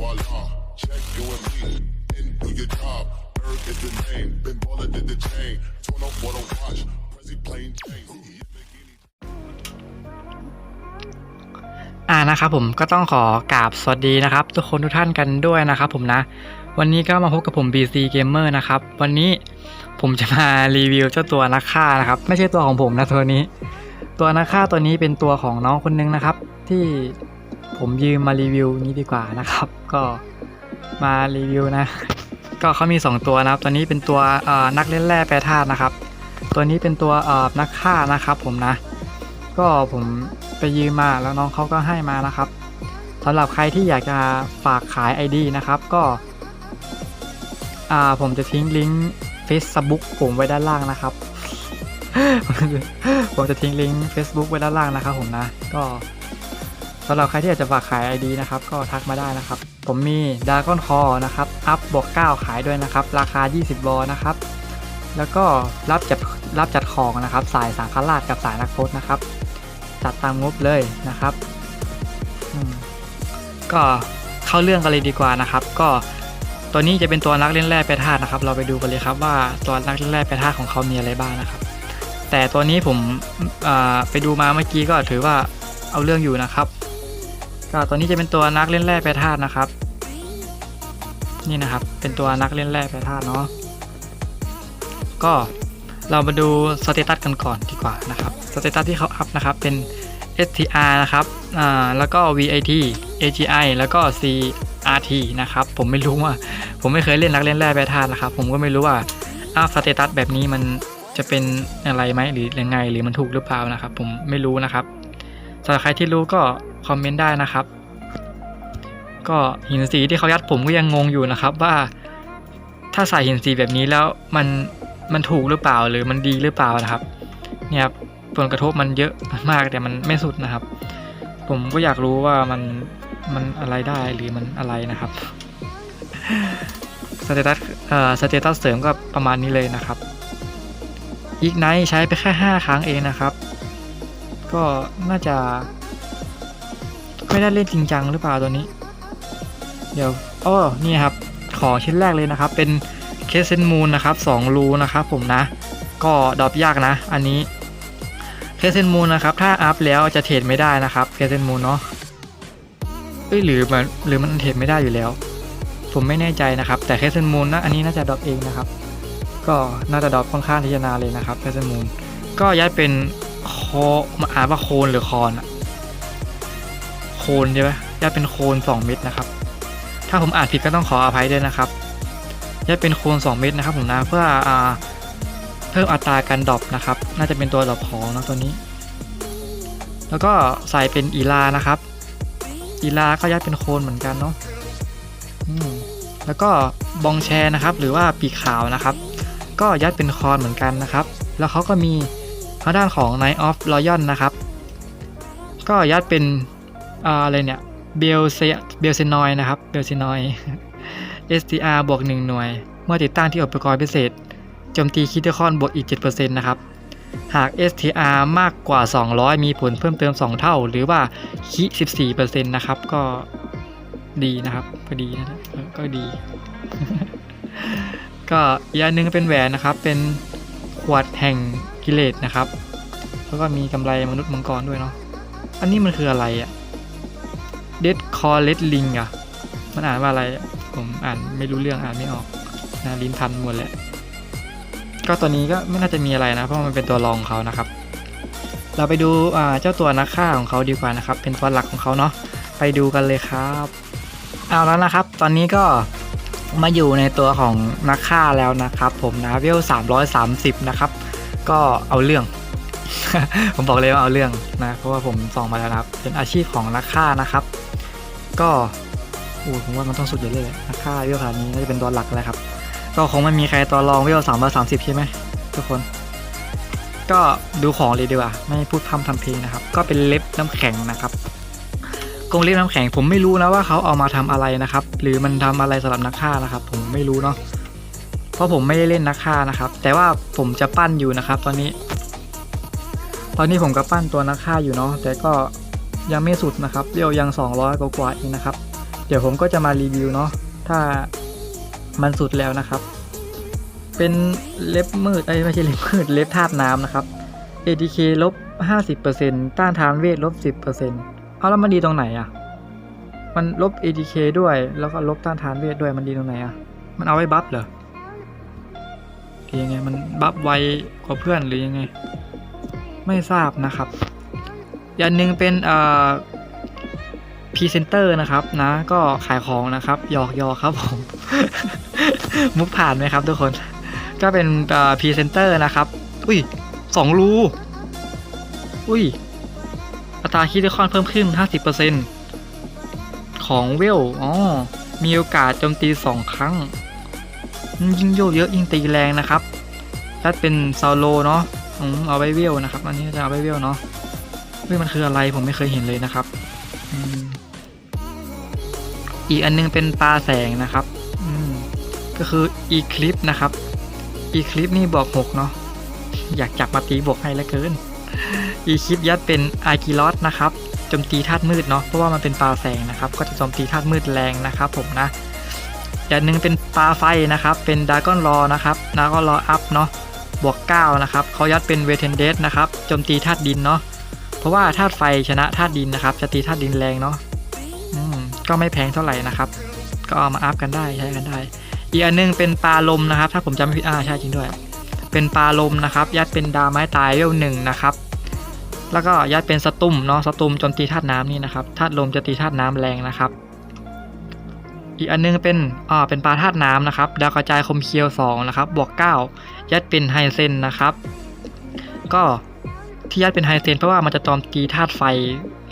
voila. Check you and me, and do your job. Earth is the name, been Baller did the chain. Turn up what I watch, Prezi plain Jane. Lamborghini อ่านะครับผมก็ต้องขอกราบสวัสดีนะครับ ทุกคนทุกท่านกันด้วยนะครับผมนะ วันนี้ก็มาพบกับผม BC Gamer นะครับ วันนี้ผมจะมารีวิวเจ้าตัวนักฆ่านะครับ ไม่ใช่ตัวของผมนะตัวนี้ ตัวนักฆ่าตัวนี้เป็นตัวของน้องคนนึงนะครับ ที่ ผมยืมมารีวิวนี้ดีกว่านะครับ ก็มารีวิวนะ ก็เขามี 2 ตัวนะครับ ตัวนี้เป็นตัวนักเล่นแร่แปรธาตุนะครับ ตัวนี้เป็นตัวนักฆ่านะครับ ผมนะ ก็ผมไปยืมมาแล้วน้องเขาก็ให้มานะครับสำหรับใครที่อยากจะฝากขาย ID นะครับก็ผมจะทิ้งลิงก์ Facebook ผมไว้ด้านล่างนะครับ ผมจะทิ้งลิงก์ Facebook ไว้ด้านล่างนะครับผมนะ ก็ สำหรับใครที่อยากจะฝากขาย ID นะครับ ก็ทักมาได้นะครับ ผมมีด r a ก้อนคอนะครับ อัพบวก9ขายด้วยนะครับ ราคา 20บอนะครับ แล้วก็รับจัดรับจัดของนะครับ สายสังฆราชกับสายนักพจน์นะครับ จัดตามงบเลยนะครับ ก็เข้าเรื่องกันเลยดีกว่านะครับ ก็ตัวนี้จะเป็นตัวนักเล่นแร่แปรธาตุนะครับ เราไปดูกันเลยครับว่าตัวนักเล่นแร่แปรธาตุของเขามีอะไรบ้างนะครับ แต่ตัวนี้ผมไปดูมาเมื่อกี้ก็ถือว่าเอาเรื่องอยู่นะครับ ก็ตัวนี้จะเป็นตัวนักเล่นแร่แปรธาตุนะครับ นี่นะครับเป็นตัวนักเล่นแร่แปรธาตุเนาะก็เรามาดูสเตตัสกันก่อนดีกว่านะครับสเตตัสที่เขาอัพนะครับเป็น STR นะครับอ่าแล้วก็ VIT AGI แล้วก็ CRT นะครับ ผมไม่รู้ว่า ผมไม่เคยเล่นนักเล่นแร่แปรธาตุนะครับ ผมก็ไม่รู้ว่าอัพสเตตัสแบบนี้มันจะเป็นอะไรไหมหรือยังไงหรือมันถูกหรือเปล่านะครับ ผมไม่รู้นะครับสำหรับใครที่รู้ก็ คอมเมนต์ได้นะครับ ก็หินสีที่เขายัดผมก็ยังงงอยู่นะครับ ว่า ถ้าใส่หินสีแบบนี้แล้วมันมันถูกหรือเปล่าหรือมันดีหรือเปล่านะครับ เนี่ยครับผลกระทบมันเยอะมากแต่มันไม่สุดนะครับ ผมก็อยากรู้ว่ามันมันอะไรได้หรือมันอะไรนะครับสเตตัสเอ่อสเตตัสเสริมก็ประมาณนี้เลยนะครับอีกไนใช้ไปแค่ 5 ครั้งเองนะครับ ก็น่าจะ ไม่ได้เล่นจริงจังหรือเปล่าตัวนี้ เดี๋ยวอ้อนี่ครับ ของชิ้นแรกเลยนะครับ เป็นเคสเซนมูนนะครับ2รูนะครับผมนะ ก็ดรอปยากนะ อันนี้เคสเซนมูนนะครับ ถ้าอัพแล้วจะเทรดไม่ได้นะครับเคสเซนมูนเนาะเอ้ยหรือมันหรือมันเทรดไม่ได้อยู่แล้ว ผมไม่แน่ใจนะครับ แต่เคสเซนมูนนะอันนี้น่าจะดรอปเองนะครับ ก็น่าจะดรอปค่อนข้างที่จะนานเลยนะครับเคสเซนมูนก็ย้ายเป็นโคมาอ่านว่าโคนหรือคอนอะ คนใช่ไหมย้าเป็นโคน2เม็ดนะครับ ถ้าผมอ่านผิดก็ต้องขออภัยด้วยนะครับย้าเป็นโคน2เม็ดนะครับผมนะเพื่ออ่าเพิ่มอัตราการดรอปนะครับ น่าจะเป็นตัวดรอปของนะตัวนี้ แล้วก็ใส่เป็นอีลานะครับ อีลาก็ยัดเป็นโคนเหมือนกันเนาะแล้วก็บองแชร์นะครับ หรือว่าปีขาวนะครับ ก็ยัดเป็นคอนเหมือนกันนะครับ แล้วเขาก็มีทางด้านของ Night of Royal นะครับ ก็ยัดเป็น อะไรเนี่ยเบลเซเบลเซนอยนะครับเบลเซนอย STR บวก 1 หน่วย เมื่อติดตั้งที่อุปกรณ์พิเศษโจมตีคิดคอนบวกอีก 7%นะครับ หาก STR มากกว่า 200 มีผลเพิ่มเติม 2 เท่า หรือว่าคิ14%นะครับ ก็ดีนะครับ ก็ดีนะก็ดี ก็อีกอันหนึงเป็นแหวนนะครับ เป็นขวดแห่งกิเลสนะครับ แล้วก็มีกำไรมนุษย์มังกรด้วยเนาะ อันนี้มันคืออะไรอะ Dead Core Red Ring อะมันอ่านว่าอะไร ผมอ่านไม่รู้เรื่องอ่านไม่ออกนะลิ้นพันหมดแหละ ก็ตัวนี้ก็ไม่น่าจะมีอะไรนะ เพราะมันเป็นตัวรองเขานะครับ เราไปดูอ่าเจ้าตัวนักฆ่าของเขาดีกว่านะครับ เป็นตัวหลักของเขาเนาะ ไปดูกันเลยครับ เอาแล้วนะครับ ตอนนี้ก็มาอยู่ในตัวของนักฆ่าแล้วนะครับ ผมนะเวล330 นะครับ ก็เอาเรื่อง ผมบอกเลยว่าเอาเรื่องนะ เพราะว่าผมส่องมาแล้วนะครับ เป็นอาชีพของนักฆ่านะครับ ก็โอ้ผมว่ามันต้องสุดยอดเลยแหละนักฆ่าเวลขนาดนี้น่าจะเป็นตัวหลักแล้วครับ ก็คงไม่มีใครตัวรองเวลสามร้อยสามสิบใช่ไหมทุกคน ก็ดูของเลยดีกว่า ไม่พูดพร่ำทำเพลงนะครับ ก็เป็นเล็บน้ำแข็งนะครับกงเล็บน้ำแข็งผมไม่รู้นะว่าเขาเอามาทำอะไรนะครับ หรือมันทำอะไรสำหรับนักฆ่านะครับ ผมไม่รู้เนาะเพราะผมไม่ได้เล่นนักฆ่านะครับ แต่ว่าผมจะปั้นอยู่นะครับ ตอนนี้ ตอนนี้ผมก็ปั้นตัวนักฆ่าอยู่เนาะแต่ก็ ยังไม่สุดนะครับเรียวยัง 200 กว่าๆเองนะครับ เดี๋ยวผมก็จะมารีวิวเนาะถ้ามันสุดแล้วนะครับ เป็นเล็บมืดเอ้ยไม่ใช่เล็บมืดเล็บธาตุน้ำนะครับ ATK ลบ 50%ต้านทานเวทลบ 10%เอาแล้วมันดีตรงไหนอะมันลบ ATK ด้วยแล้วก็ลบต้านทานเวทด้วยมันดีตรงไหนอะมันเอาไว้บัฟเหรอหรือยังไงมันบัฟไวกว่าเพื่อนหรือยังไง ไม่ทราบนะครับ อย่างหนึ่งเป็นเอ่อพรีเซนเตอร์นะครับนะก็ขายของนะครับหยอกยอกครับผม มุกผ่านไหมครับทุกคน ก็เป็นเอ่อพรีเซนเตอร์นะครับ อุ้ยสองรู อุ้ยอัตราคิดคอนเพิ่มขึ้น 50%ของเวลอ๋อมีโอกาสโจมตี 2 ครั้ง ยิ่งโยกเยอะยิ่งตีแรงนะครับถ้าเป็นซาโลเนาะเอาไว้เวลนะครับ อันนี้จะเอาไว้เวลเนาะ ฮ้ยมันคืออะไรผมไม่เคยเห็นเลยนะครับอีกอันนึงเป็นปลาแสงนะครับก็คือ Eclipse นะครับ Eclipse นี่บวก6เนาะอยากจับมาตีบวกให้ล้วเกิน Eclipse ยัดเป็นอากิลอสนะครับโจมตีธาตุมืดเนาะเพราะว่ามันเป็นปลาแสงนะครับ ก็จะโจมตีธาตุมืดแรงนะครับ ผมนะอย่างหนึ่งเป็นปลาไฟนะครับ เป็นดากอนรอนะครับดากอนรออัพเนาะบวก9นะครับเขายัดเป็นเวเทนเดสนะครับโจมตีธาตุดินเนาะ เพราะว่าธาตุไฟชนะธาตุดินนะครับจะตีธาตุดินแรงเนาะอืมก็ไม่แพงเท่าไหร่นะครับ ก็เอามาอัพกันได้ใช้กันได้ อีกอันหนึงเป็นปลาลมนะครับ ถ้าผมจำไม่ผิดอ่าใช่จริงด้วย เป็นปลาลมนะครับ ยัดเป็นดาวไม้ตายเวลหนึ่งนะครับ แล้วก็ยัดเป็นสตุ้มเนาะสตุ้มโจมตีธาตุน้ำนี่นะครับธาตุลมจะตีธาตุน้ำแรงนะครับ อีกอันนึงเป็นอ่าเป็นปลาธาตุน้ำนะครับ ดาวกระจายคมเคียว2นะครับบวก9ยัดเป็นไฮเซนนะครับ ก็ ที่ยัดเป็นไฮเซนเพราะว่ามันจะโจมตีธาตุไฟ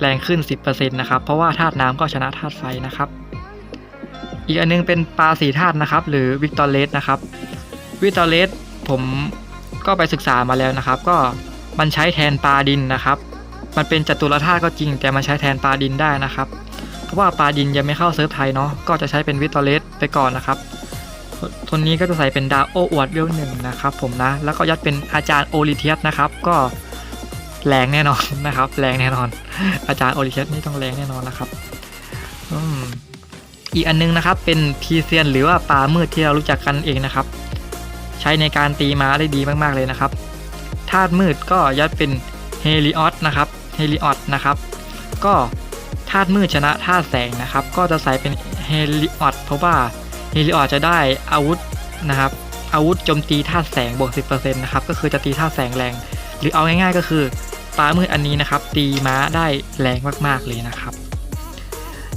แรงขึ้น 10%นะครับ เพราะว่าธาตุน้ำก็ชนะธาตุไฟนะครับ อีกอันนึงเป็นปลาสีธาตุนะครับ หรือวิกตอเรสนะครับวิกตอเรสผมก็ไปศึกษามาแล้วนะครับ ก็มันใช้แทนปลาดินนะครับ มันเป็นจัตุรธาตุก็จริง แต่มันใช้แทนปลาดินได้นะครับ เพราะว่าปลาดินยังไม่เข้าเซิร์ฟไทยเนาะก็จะใช้เป็นวิกตอเรสไปก่อนนะครับทนนี้ก็จะใส่เป็นดาวโออวดเวลหนึ่งนะครับ ผมนะ แล้วก็ยัดเป็นอาจารย์โอลิเทียสนะครับ ก็ แรงแน่นอนนะครับ แรงแน่นอน อาจารย์โอลิเทียสนี่ต้องแรงแน่นอนนะครับอีกอันนึงนะครับ เป็นพีเซียนหรือว่าปลามืดที่เรารู้จักกันเองนะครับ ใช้ในการตีม้าได้ดีมากๆเลยนะครับธาตุมืดก็ยัดเป็นเฮลิออสนะครับเฮลิออสนะครับ ก็ธาตุมืดชนะธาตุแสงนะครับ ก็จะใส่เป็นเฮลิออสเพราะว่าเฮลิออสจะได้อาวุธนะครับ อาวุธโจมตีธาตุแสงบวก10%นะครับก็คือจะตีธาตุแสงแรง หรือเอาง่ายๆก็คือปลามืดอันนี้นะครับ ตีม้าได้แรงมากๆเลยนะครับ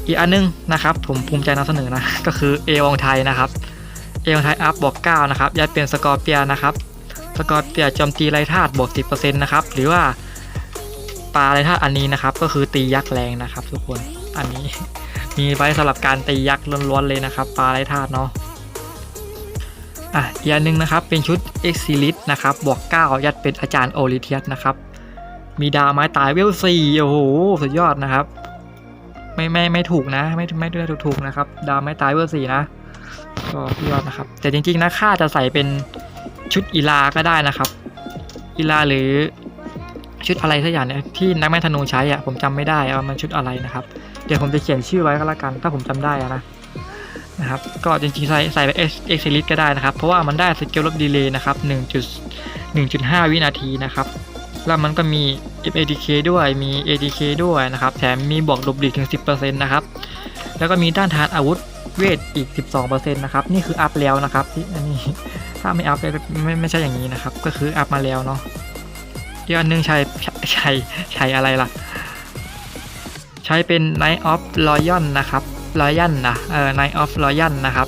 อีกอันนึงนะครับ ผมภูมิใจนำเสนอนะก็คือเอวองไทยนะครับเอวองไทยอัพบวก9นะครับยัดเป็นสกอร์เปียนะครับสกอร์เปียโจมตีไรธาตุบวก10%นะครับหรือว่าปลาไรธาตุอันนี้นะครับ ก็คือตียักษ์แรงนะครับ ทุกคนอันนี้มีไว้สำหรับการตียักษ์ล้วนๆเลยนะครับ ปลาไรธาตุเนาะ อะอีกอันหนึงนะครับเป็นชุด e x i l i t นะครับบวก 9 ยัดเป็นอาจารย์โอลิเทียสนะครับ มีดาวไม้ตายเวล4โอ้โหสุดยอดนะครับ ไม่ไม่ไม่ถูกนะ ไม่ไม่ได้ถูกถูกนะครับ ดาวไม่ตายเวอร์สี่นะก็สุดยอดนะครับ แต่จริงๆนะค่าจะใส่เป็นชุดอีลาก็ได้นะครับ อีลาหรือชุดอะไรสักอย่างเนี่ยที่นักแม่ธนูใช้อะผมจำไม่ได้ว่ามันชุดอะไรนะครับ เดี๋ยวผมจะเขียนชื่อไว้ก็แล้วกัน ถ้าผมจำได้นะ นะครับ ก็จริงๆ ใส่ใส่ไปเอ็กซ์ลิก็ได้นะครับ เพราะว่ามันได้สเกลลดดีเลย์นะครับ1.1.5 วินาทีนะครับ แล้วมันก็มี FADK ด้วย มี ADK ด้วยนะครับ แถมมีบวกลบหลีถึง 10%นะครับ แล้วก็มีด้านทานอาวุธเวทอีก 12%นะครับ นี่คืออัพแล้วนะครับที่อันนี้ถ้าไม่อัพไม่ไม่ใช่อย่างนี้นะครับ ก็คืออัพมาแล้วเนาะอีกอันหนึงใช้ใช้ใช้อะไรล่ะ ใช้เป็น Night of Royal นะครับ Royal นะเออ Knight of Royal นะครับ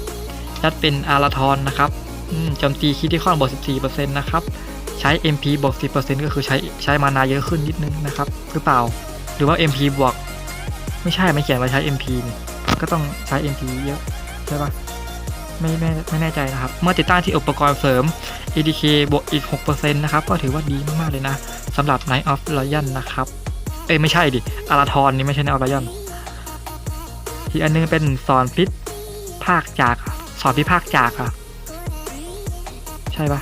ยัดเป็นอาราทอนนะครับโจมตีคิดที่ข้อนบวก14%นะครับใช้ MP บวก10%ก็คือใช้ใช้มานาเยอะขึ้นนิดนึงนะครับหรือเปล่า หรือว่า MP บวก ไม่ใช่ไม่เขียนว่าใช้ MP นี่ก็ต้องใช้ MP เยอะใช่ปะไม่ไม่ไม่แน่ใจนะครับ เมื่อติดตั้งที่อุปกรณ์เสริม ADK บวกอีก 6%นะครับ ก็ถือว่าดีมาก ๆ เลยนะสำหรับ Night of Lion นะครับ เอ้ยไม่ใช่ดิอาราทอนนี่ไม่ใช่ Night of Lion อีกอันนึงเป็นสอนพิษภาคจากสอนพิภาคจากอะใช่ปะ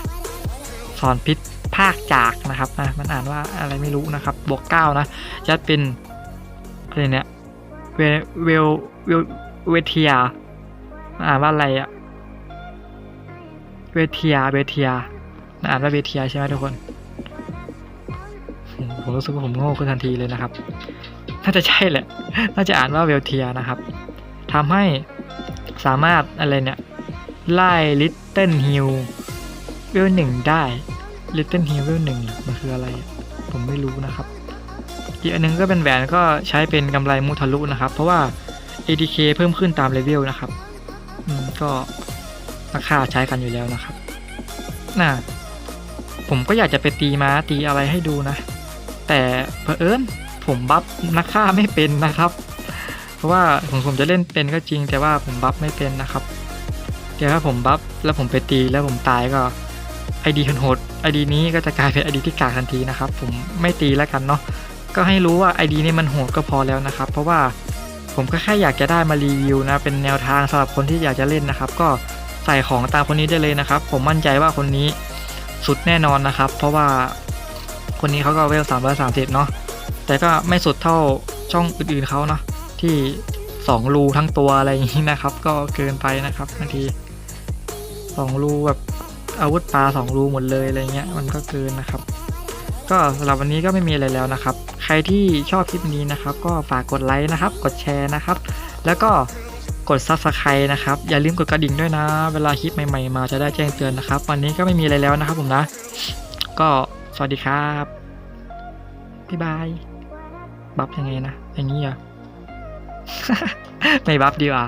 สอนพิษภาคจากนะครับนะมันอ่านว่าอะไรไม่รู้นะครับ บวกเก้านะยัดเป็นอะไรเนี่ยเวเวลเวเวเทียอ่านว่าอะไรอะเวเทียเวเทียอ่านว่าเวเทียใช่ไหมทุกคน ผมผมรู้สึกว่าผมโง่ขึ้นทันทีเลยนะครับ น่าจะใช่แหละ น่าจะอ่านว่าเวลเทียนะครับทำให้สามารถอะไรเนี่ย ไล่ลิตเติ้ลฮิลเวลหนึ่งได้ลิตเติ้ลฮิลเวลหนึ่งมันคืออะไร ผมไม่รู้นะครับ อีกอันหนึงก็เป็นแหวนก็ใช้เป็นกำไรมูทะลุนะครับ เพราะว่า ADK เพิ่มขึ้นตามเลเวลนะครับอืมก็ราคาใช้กันอยู่แล้วนะครับน่ะผมก็อยากจะไปตีม้าตีอะไรให้ดูนะ แต่เผอิญ ผมบัฟนักฆ่าไม่เป็นนะครับ เพราะว่าผมผมจะเล่นเป็นก็จริง แต่ว่าผมบัฟไม่เป็นนะครับเดี๋ยวถ้าผมบัฟแล้วผมไปตีแล้วผมตายก็ไอดีโหดไอดีนี้ก็จะกลายเป็นไอดีที่กากทันทีนะครับ ผมไม่ตีแล้วกันเนาะก็ให้รู้ว่าไอดีนี้มันโหดก็พอแล้วนะครับ เพราะว่าผมก็แค่อยากจะได้มารีวิวนะ เป็นแนวทางสำหรับคนที่อยากจะเล่นนะครับ ก็ใส่ของตามคนนี้ได้เลยนะครับ ผมมั่นใจว่าคนนี้สุดแน่นอนนะครับ เพราะว่าคนนี้เขาก็เวลสามร้อยสามสิบเนาะ แต่ก็ไม่สุดเท่าช่องอื่นๆเขาเนาะที่สองรูทั้งตัวอะไรอย่างนี้นะครับ ก็เกินไปนะครับบางทีสองรูแบบอาวุธปลาสองรูหมดเลยอะไรเงี้ยมันก็เกินนะครับ ก็สำหรับวันนี้ก็ไม่มีอะไรแล้วนะครับ ใครที่ชอบคลิปนี้นะครับ ก็ฝากกดไลค์นะครับ กดแชร์นะครับ แล้วก็กด Subscribe นะครับ อย่าลืมกดกระดิ่งด้วยนะ เวลาคลิปใหม่ๆ มาจะได้แจ้งเตือนนะครับ วันนี้ก็ไม่มีอะไรแล้วนะครับผมนะ ก็สวัสดีครับ บ๊ายบาย บัฟยังไงนะอย่างนี้เหรอะ ไม่บัฟดีกว่า